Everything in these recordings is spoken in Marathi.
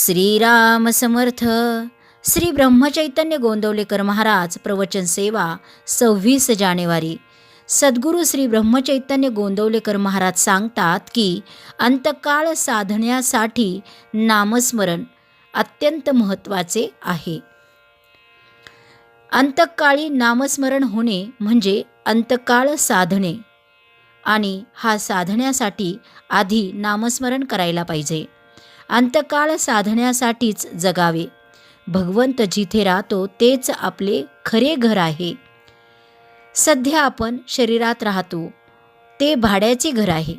श्रीराम समर्थ. श्री ब्रह्मचैतन्य गोंदवलेकर महाराज प्रवचन सेवा सव्वीस जानेवारी. सद्गुरू श्री ब्रह्मचैतन्य गोंदवलेकर महाराज सांगतात की अंतकाळ साधण्यासाठी नामस्मरण अत्यंत महत्त्वाचे आहे. अंतकाळी नामस्मरण होणे म्हणजे अंतकाळ साधणे आणि हा साधण्यासाठी आधी नामस्मरण करायला पाहिजे. अंतकाळ साधण्यासाठीच जगावे. भगवंत जिथे राहतो तेच आपले खरे घर आहे. सध्या आपण शरीरात राहतो. ते भाड्याचे घर आहे.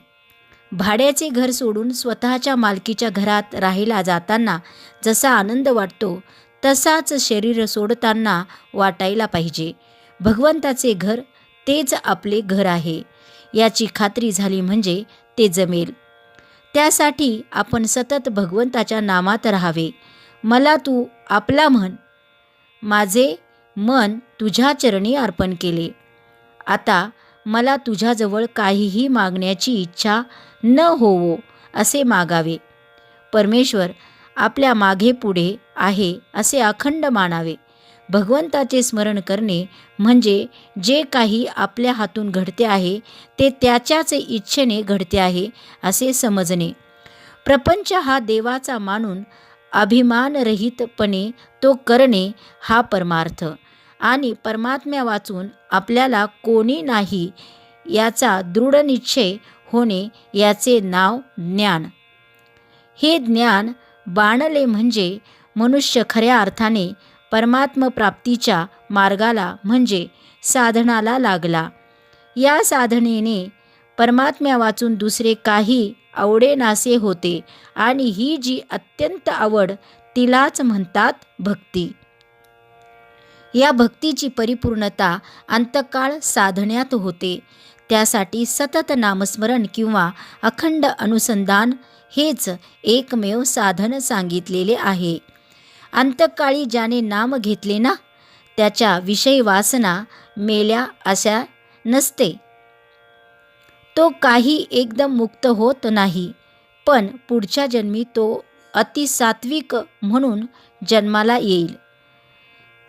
भाड्याचे घर सोडून स्वतःच्या मालकीच्या घरात राहायला जाताना जसा आनंद वाटतो तसाच शरीर सोडताना वाटायला पाहिजे. भगवंताचे घर तेच आपले घर आहे. याची खात्री झाली म्हणजे ते जमेल. त्यासाठी आपण सतत भगवंताच्या नामात राहावे. मला तू आपला म्हण. माझे मन तुझ्या चरणी अर्पण केले. आता मला तुझ्याजवळ काहीही मागण्याची इच्छा न होवो असे मागावे. परमेश्वर आपल्या मागे पुढे आहे असे अखंड मानावे. भगवंताचे स्मरण करणे म्हणजे जे काही आपल्या हातून घडते आहे ते त्याच्याच इच्छेने घडते आहे असे समजणे. प्रपंच हा देवाचा मानून अभिमानरहितपणे तो करणे हा परमार्थ आणि परमात्म्या वाचून आपल्याला कोणी नाही याचा दृढ निश्चय होणे याचे नाव ज्ञान. हे ज्ञान बाणले म्हणजे मनुष्य खऱ्या अर्थाने परमात्मप्राप्तीच्या मार्गाला म्हणजे साधनाला लागला. या साधनेने परमात्म्या वाचून दुसरे काही आवडेनासे होते आणि ही जी अत्यंत आवड तिलाच म्हणतात भक्ती. या भक्तीची परिपूर्णता अंतकाळ साधण्यात होते. त्यासाठी सतत नामस्मरण किंवा अखंड अनुसंधान हेच एकमेव साधन सांगितलेले आहे. अंतकाळी ज्याने नाम घेतले ना त्याच्या विषयी वासना मेल्या अशा नसते. तो काही एकदम मुक्त होत नाही पण पुढच्या जन्मी तो अतिसात्विक म्हणून जन्माला येईल.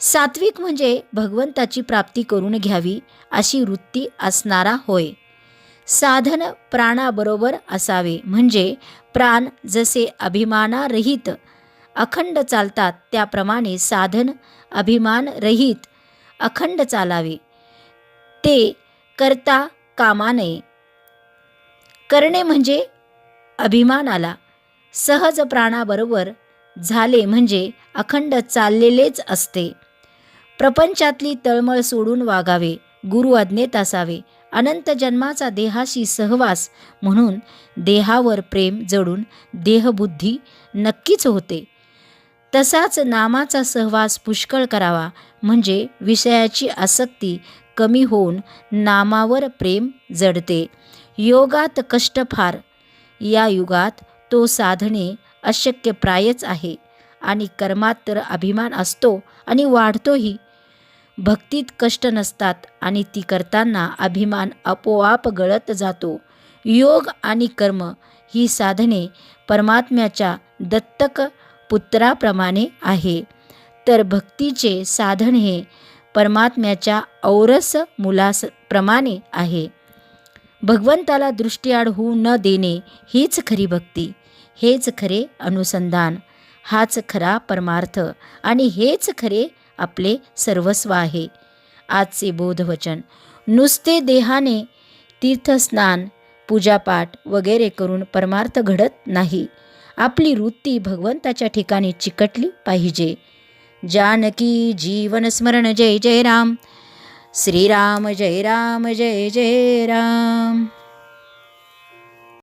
सात्विक म्हणजे भगवंताची प्राप्ती करून घ्यावी अशी वृत्ती असणारा होय. साधन प्राणाबरोबर असावे म्हणजे प्राण जसे अभिमानारहित अखंड चालतात त्याप्रमाणे साधन अभिमानरहित अखंड चालावे. ते करता कामा नये करणे म्हणजे अभिमान आला सहज प्राणाबरोबर झाले म्हणजे अखंड चाललेलेच असते. प्रपंचातली तळमळ सोडून वागावे गुरु अज्ञेत असावे अनंत जन्माचा देहाशी सहवास म्हणून देहावर प्रेम जडून देहबुद्धी नक्कीच होते. तसाच नामाचा सहवास पुष्कळ करावा म्हणजे विषयाची आसक्ती कमी होऊन नामावर प्रेम जडते. योगात कष्ट फार. या युगात तो साधणे अशक्य प्रायच आहे आणि कर्मात तर अभिमान असतो आणि वाढतोही. भक्तीत कष्ट नसतात आणि ती करताना अभिमान आपोआप गळत जातो. योग आणि कर्म ही साधने परमात्म्याच्या दत्तक पुत्राप्रमाणे आहे. तर भक्तीचे साधन हे परमात्म्याच्या औरस मुलाप्रमाणे आहे. भगवंताला दृष्टीआड होऊ न देणे हीच खरी भक्ती हेच खरे अनुसंधान हाच खरा परमार्थ आणि हेच खरे आपले सर्वस्व आहे. आजचे बोधवचन नुसते देहाने तीर्थस्नान पूजापाठ वगैरे करून परमार्थ घडत नाही. आपली वृत्ती भगवंताच्या ठिकाणी चिकटली पाहिजे. जानकी जीवन स्मरण जय जय राम. श्रीराम जय राम जय जय राम.